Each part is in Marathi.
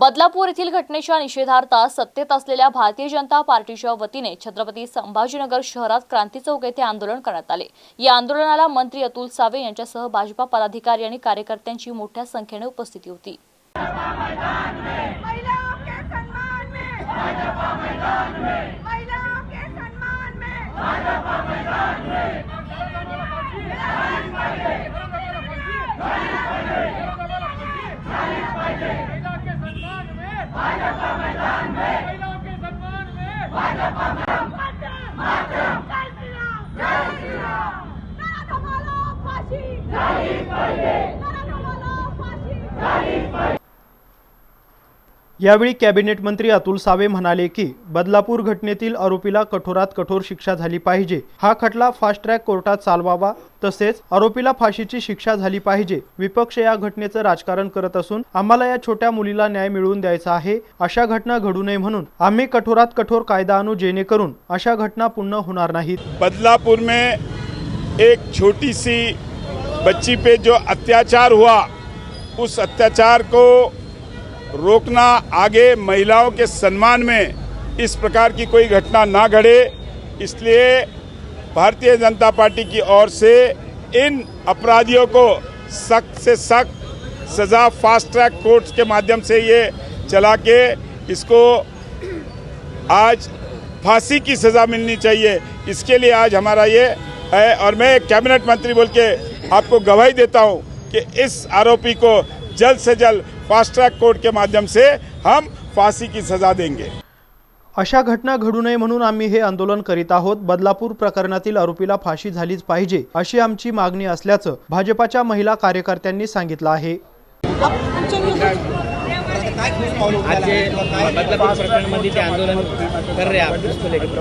बदलापूर येथील घटनेच्या निषेधार्थ सत्तेत असलेल्या भारतीय जनता पार्टीच्या वतीने छत्रपती संभाजीनगर शहरात क्रांती चौक येथे आंदोलन करण्यात आले. या आंदोलनाला मंत्री अतुल सावे यांच्यासह भाजपा पदाधिकारी आणि कार्यकर्त्यांची मोठ्या संख्येने उपस्थिती होती महिलाओं के सम्मान में भाजपा मैदान में महिलाओं के सम्मान में भाजपा मैदान में यावेळी कॅबिनेट मंत्री अतुल सावे म्हणाले की बदलापूर घटनेतील आरोपीला कठोरात कठोर शिक्षा झाली पाहिजे. हा खटला फास्ट ट्रॅक कोर्टात चालवावा तसेच आरोपीला फाशीची शिक्षा झाली पाहिजे. विपक्ष या घटनेचं राजकारण करत असून आम्हाला या छोट्या मुलीला न्याय मिळवून द्यायचा आहे. अशा घटना घडू नये म्हणून आम्ही कठोरात कठोर कायदा आणू जेणेकरून अशा घटना पुन्हा होणार नाहीत. बदलापुर में एक छोटी सी बच्ची पे जो अत्याचार हुआ उस अत्याचार को रोकना आगे महिलाओं के सम्मान में इस प्रकार की कोई घटना ना घटे इसलिए भारतीय जनता पार्टी की ओर से इन अपराधियों को सख्त से सख्त सज़ा फास्ट ट्रैक कोर्ट्स के माध्यम से ये चला के इसको आज फांसी की सज़ा मिलनी चाहिए। इसके लिए आज हमारा ये है और मैं कैबिनेट मंत्री बोल के आपको गवाही देता हूँ कि इस आरोपी को जल्द से जल्द फास्ट ट्रैक कोर्ट के माध्यम से हम फांसी की सज़ा देंगे। अशा घटना घडू नये म्हणून आम्ही हे आंदोलन करीत आहोत. बदलापूर प्रकरणातील आरोपीला फाशी झालीच पाहिजे अशी आमची मागणी असल्याचं भाजपाच्या महिला कार्यकर्त्यांनी सांगितलं आहे. आज बदलापूर प्रकरणमध्ये ते आंदोलन कर रहे हैं आप इसको लेकर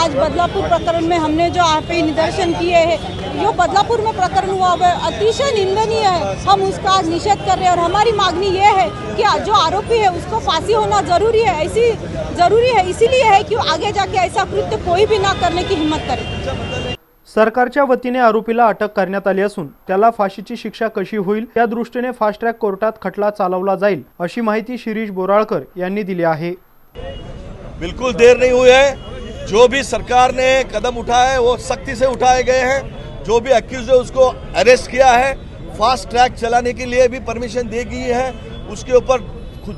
आज बदलापुर प्रकरण में हमने जो यहाँ पे निदर्शन किए हैं जो बदलापुर में प्रकरण हुआ वह अतिशय निंदनीय है। हम उसका आज निषेध कर रहे हैं और हमारी मांगनी ये है कि जो आरोपी है उसको फांसी होना जरूरी है। ऐसी जरूरी है इसीलिए है कि आगे जाके ऐसा कृत्य कोई भी ना करने की हिम्मत करे। सरकारच्या वतीने आरोपीला अटक करण्यात आली असून त्याला फाशीची शिक्षा कशी होईल त्या दृष्टीने फास्ट ट्रॅक कोर्टात खटला चालवला जाईल अशी माहिती शिरीष बोराळकर यांनी दिली आहे. बिल्कुल देर नहीं हुई है। जो भी सरकार ने कदम उठाए वो सख्ती से उठाए गए हैं। जो भी अक्यूज है उसको अरेस्ट किया है। फास्ट ट्रैक चलाने के लिए भी परमिशन दी गई है। उसके ऊपर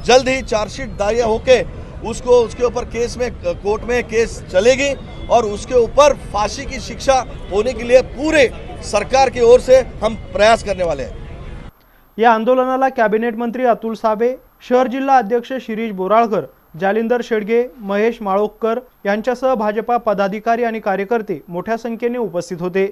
जल्द ही चार्जशीट दायर होके उसको उसके ऊपर केस में कोर्ट में केस चलेगी और उसके ऊपर फांसी की शिक्षा होने के लिए पूरे सरकार की ओर से हम प्रयास करने वाले हैं। या आंदोलनाला कॅबिनेट मंत्री अतुल सावे शहर जिल्हा अध्यक्ष शिरीष बोराळकर जालिंदर शेडगे महेश माळोककर यांच्यासह भाजपा पदाधिकारी आणि कार्यकर्ते मोठ्या संख्येने उपस्थित होते.